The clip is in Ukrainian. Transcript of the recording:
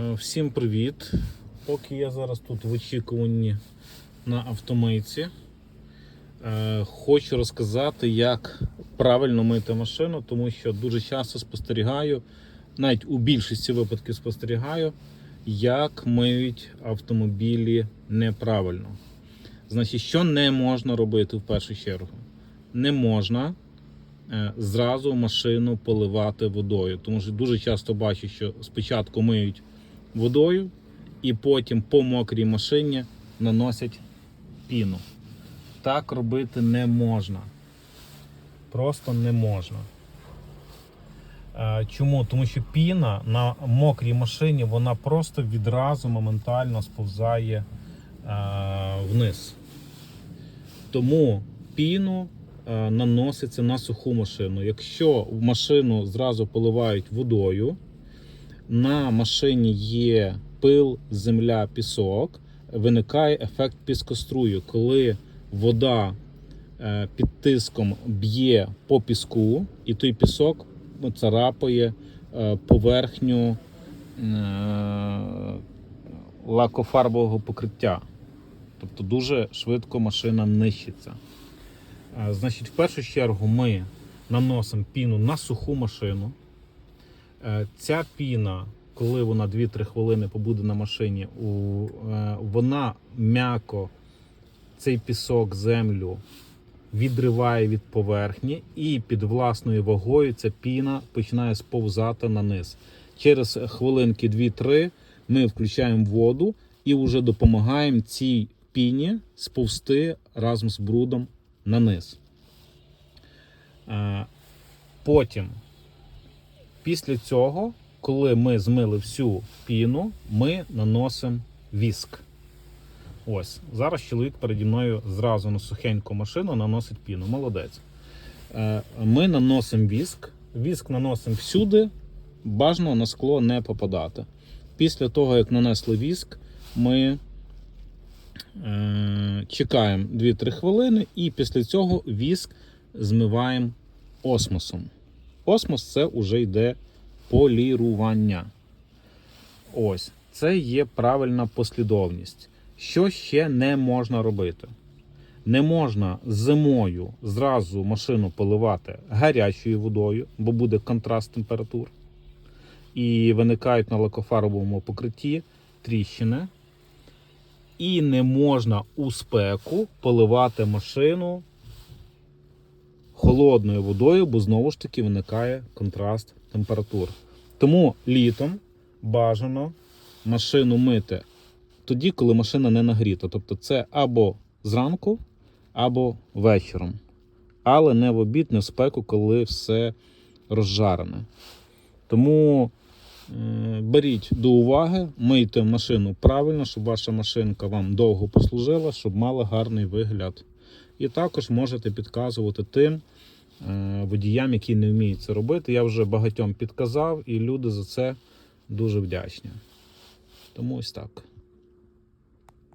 Е, Всім привіт! Поки я зараз тут в очікуванні на автомийці, е, хочу розказати, як правильно мити машину, тому що дуже часто спостерігаю, навіть у більшості випадків спостерігаю, як миють автомобілі неправильно. Значить, що не можна робити в першу чергу? Не можна е, зразу машину поливати водою. Тому що дуже часто бачу, що спочатку миють водою і потім по мокрій машині наносять піну. Так робити не можна. Просто не можна. Е, Чому? Тому що піна на мокрій машині вона просто відразу моментально сповзає е, вниз. Тому піну е, наноситься на суху машину. Якщо машину зразу поливають водою, на машині є пил, земля, пісок, виникає ефект піскострую, коли вода е, під тиском б'є по піску, і той пісок царапає е, поверхню е, лакофарбового покриття. Тобто дуже швидко машина нищиться. Значить, в першу чергу ми наносимо піну на суху машину. Е, Ця піна, коли вона 2-3 хвилини побуде на машині, е, вона м'яко цей пісок, землю відриває від поверхні, і під власною вагою ця піна починає сповзати на низ. Через хвилинки 2-3 ми включаємо воду і вже допомагаємо цій піні сповзти разом з брудом на низ. Е, Потім Після цього, коли ми змили всю піну, ми наносимо віск. Ось, зараз чоловік переді мною зразу на сухеньку машину наносить піну. Молодець. Е, Ми наносимо віск. Віск наносимо всюди, бажано на скло не попадати. Після того, як нанесли віск, ми е, чекаємо 2-3 хвилини і після цього віск змиваємо осмосом. Осмос це вже йде полірування. Ось, це є правильна послідовність. Що ще не можна робити? Не можна зимою зразу машину поливати гарячою водою, бо буде контраст температур. І виникають на лакофарбовому покритті тріщини. І не можна у спеку поливати машину холодною водою, бо знову ж таки виникає контраст температур. Тому літом бажано машину мити тоді, коли машина не нагріта. Тобто це або зранку, або вечором. Але не в обід, не в спеку, коли все розжарене. Тому беріть до уваги, мийте машину правильно, щоб ваша машинка вам довго послужила, щоб мала гарний вигляд. І також можете підказувати тим е, водіям, які не вміють це робити. Я вже багатьом підказав, і люди за це дуже вдячні. Тому ось так.